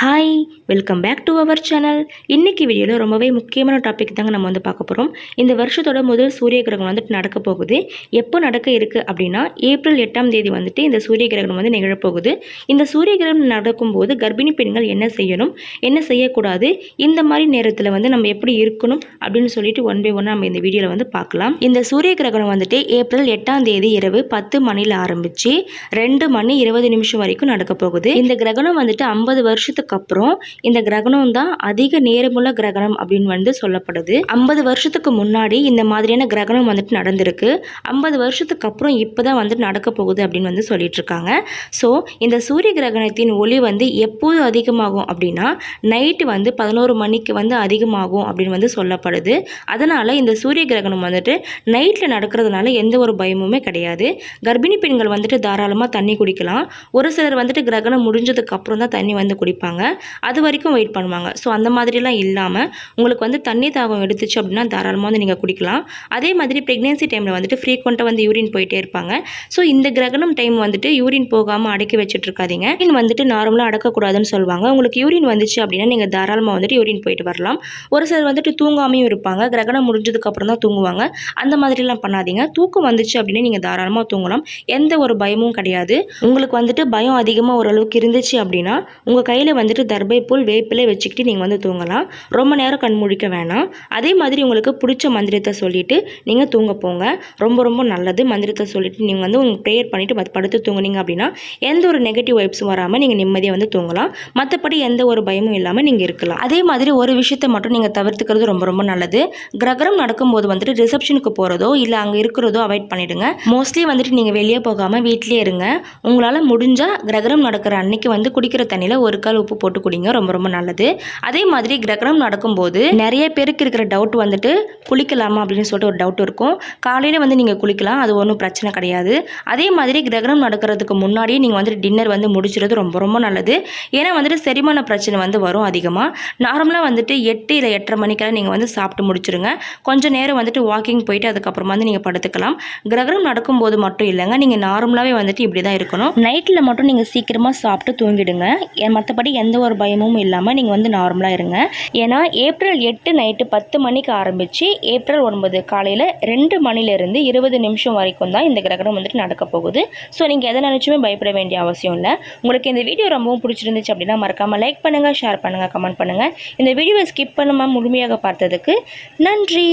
Hi welcome back to our channel இன்றைக்கி வீடியோவில் ரொம்பவே முக்கியமான டாபிக் தாங்க நம்ம வந்து பார்க்க போகிறோம் இந்த வருஷத்தோட முதல் சூரிய கிரகணம் வந்துட்டு நடக்க போகுது. எப்போ நடக்க இருக்குது அப்படின்னா ஏப்ரல் எட்டாம் தேதி வந்துட்டு இந்த சூரிய கிரகணம் வந்து நிகழப்போகுது. இந்த சூரிய கிரகணம் நடக்கும்போது கர்ப்பிணி பெண்கள் என்ன செய்யணும் என்ன செய்யக்கூடாது இந்த மாதிரி நேரத்தில் வந்து நம்ம எப்படி இருக்கணும் அப்படின்னு சொல்லிட்டு ஒன் பை ஒன் நம்ம இந்த வீடியோவில் வந்து பார்க்கலாம். இந்த சூரிய கிரகணம் வந்துட்டு ஏப்ரல் எட்டாம் தேதி இரவு பத்து மணியில் ஆரம்பித்து ரெண்டு மணி இருபது நிமிஷம் வரைக்கும் நடக்க போகுது. இந்த கிரகணம் வந்துட்டு ஐம்பது வருஷத்துக்கு அப்புறம் இந்த கிரகணம் தான் அதிக நேரமுள்ள கிரகணம் அப்படின்னு வந்து சொல்லப்படுது. ஐம்பது வருஷத்துக்கு முன்னாடி இந்த மாதிரியான கிரகணம் வந்துட்டு நடந்திருக்கு. ஐம்பது வருஷத்துக்கு அப்புறம் இப்போ தான் வந்துட்டு நடக்க போகுது அப்படின்னு வந்து சொல்லிட்டு இருக்காங்க. ஸோ இந்த சூரிய கிரகணத்தின் ஒளி வந்து எப்போது அதிகமாகும் அப்படின்னா நைட்டு வந்து பதினோரு மணிக்கு வந்து அதிகமாகும் அப்படின்னு வந்து சொல்லப்படுது. அதனால் இந்த சூரிய கிரகணம் வந்துட்டு நைட்டில் நடக்கிறதுனால எந்த ஒரு பயமுமே கிடையாது. கர்ப்பிணி பெண்கள் வந்துட்டு தாராளமாக தண்ணி குடிக்கலாம். ஒரு சிலர் வந்துட்டு கிரகணம் முடிஞ்சதுக்கு அப்புறம் தான் தண்ணி வந்து குடிப்பாங்க. அது வரைக்கும் வெயிட் பண்ணுவாங்க. ஸோ அந்த மாதிரிலாம் இல்லாமல் உங்களுக்கு வந்து தண்ணி தாகம் எடுத்துச்சு அப்படின்னா தாராளமாக வந்து நீங்கள் குடிக்கலாம். அதே மாதிரி ப்ரெக்னென்சி டைமில் வந்துட்டு ஃப்ரீக்வெண்ட்டாக வந்து யூரின் போயிட்டே இருப்பாங்க. ஸோ இந்த கிரகணம் டைம் வந்துட்டு யூரின் போகாமல் அடக்கி வச்சுட்ருக்காதீங்க யூரின் வந்துட்டு நார்மலாக அடக்கக்கூடாதுன்னு சொல்லுவாங்க. உங்களுக்கு யூரின் வந்துச்சு அப்படின்னா நீங்கள் தாராளமாக வந்துட்டு யூரின் போயிட்டு வரலாம். ஒரு சிலர் வந்துட்டு தூங்காமையும் இருப்பாங்க. கிரகணம் முடிஞ்சதுக்கு அப்புறம் தான் தூங்குவாங்க. அந்த மாதிரிலாம் பண்ணாதீங்க. தூக்கம் வந்துச்சு அப்படின்னா நீங்கள் தாராளமாக தூங்கலாம். எந்த ஒரு பயமும் கிடையாது. உங்களுக்கு வந்துட்டு பயம் அதிகமாக ஓரளவுக்கு இருந்துச்சு அப்படின்னா உங்கள் கையில் வந்து வந்துட்டு தர்பை புல் வேப்பிலை வச்சுக்கிட்டு நீங்கள் வந்து தூங்கலாம். ரொம்ப நேரம் கண் முழிக்க வேணாம். அதே மாதிரி உங்களுக்கு பிடிச்ச மந்திரத்தை சொல்லிவிட்டு நீங்கள் தூங்க போங்க. ரொம்ப ரொம்ப நல்லது. மந்திரத்தை சொல்லிவிட்டு நீங்கள் வந்து உங்கள் ப்ரேயர் பண்ணிவிட்டு படுத்து தூங்குனீங்க அப்படின்னா எந்த ஒரு நெகட்டிவ் வைப்ஸும் வராமல் நீங்கள் நிம்மதியாக வந்து தூங்கலாம். மற்றபடி எந்த ஒரு பயமும் இல்லாமல் நீங்கள் இருக்கலாம். அதே மாதிரி ஒரு விஷயத்தை மட்டும் நீங்கள் தவிர்த்துக்கிறது ரொம்ப ரொம்ப நல்லது. கிரகரம் நடக்கும்போது வந்துட்டு ரிசப்ஷனுக்கு போகிறதோ இல்லை அங்கே இருக்கிறதோ அவாய்ட் பண்ணிவிடுங்க மோஸ்ட்லி வந்துட்டு நீங்கள் வெளியே போகாமல் வீட்லேயே இருங்க. உங்களால் முடிஞ்சால் கிரகரம் நடக்கிற அன்னைக்கு வந்து குடிக்கிற தண்ணியில் ஒரு கால் உப்பு போட்டு குடிங்க ரொம்ப ரொம்ப நல்லது. அதே மாதிரி கிரகணம் நடக்கும்போது நிறைய பேருக்கு இருக்கிற டவுட் வந்துட்டு குளிக்கலாமா அப்படின்னு சொல்லிட்டு ஒரு டவுட் இருக்கும். காலையில் வந்து நீங்கள் குளிக்கலாம் அது ஒன்றும் பிரச்சனை கிடையாது. அதே மாதிரி கிரகணம் நடக்கிறதுக்கு முன்னாடியே நீங்கள் வந்துட்டு டின்னர் வந்து முடிச்சுறது ரொம்ப ரொம்ப நல்லது. ஏன்னா வந்துட்டு செரிமான பிரச்சனை வந்து வரும் அதிகமாக நார்மலாக வந்துட்டு எட்டு இல்லை எட்டரை மணிக்கெல்லாம் நீங்கள் வந்து சாப்பிட்டு முடிச்சுருங்க. கொஞ்சம் நேரம் வந்துட்டு வாக்கிங் போயிட்டு அதுக்கப்புறமா வந்து நீங்கள் படுத்துக்கலாம். கிரகணம் நடக்கும்போது மட்டும் இல்லைங்க நீங்கள் நார்மலாகவே வந்துட்டு இப்படி தான் இருக்கணும் நைட்டில் மட்டும் நீங்கள் சீக்கிரமாக சாப்பிட்டு தூங்கிடுங்க. மற்றபடி எந்த ஒரு பயமும் இல்லாமல் நீங்கள் வந்து நார்மலாக இருங்க. ஏன்னா ஏப்ரல் எட்டு நைட்டு பத்து மணிக்கு ஆரம்பித்து ஏப்ரல் ஒன்பது காலையில் ரெண்டு மணிலேருந்து இருபது நிமிஷம் வரைக்கும் தான் இந்த கிரகணம் வந்துட்டு நடக்க போகுது. ஸோ நீங்கள் எதை நினச்சுமே பயப்பட வேண்டிய அவசியம் இல்லை. உங்களுக்கு இந்த வீடியோ ரொம்பவும் பிடிச்சிருந்துச்சு அப்படின்னா மறக்காமல் லைக் பண்ணுங்கள் ஷேர் பண்ணுங்கள் கமெண்ட் பண்ணுங்கள் இந்த வீடியோவை ஸ்கிப் பண்ணாமல் முழுமையாக பார்த்ததுக்கு நன்றி.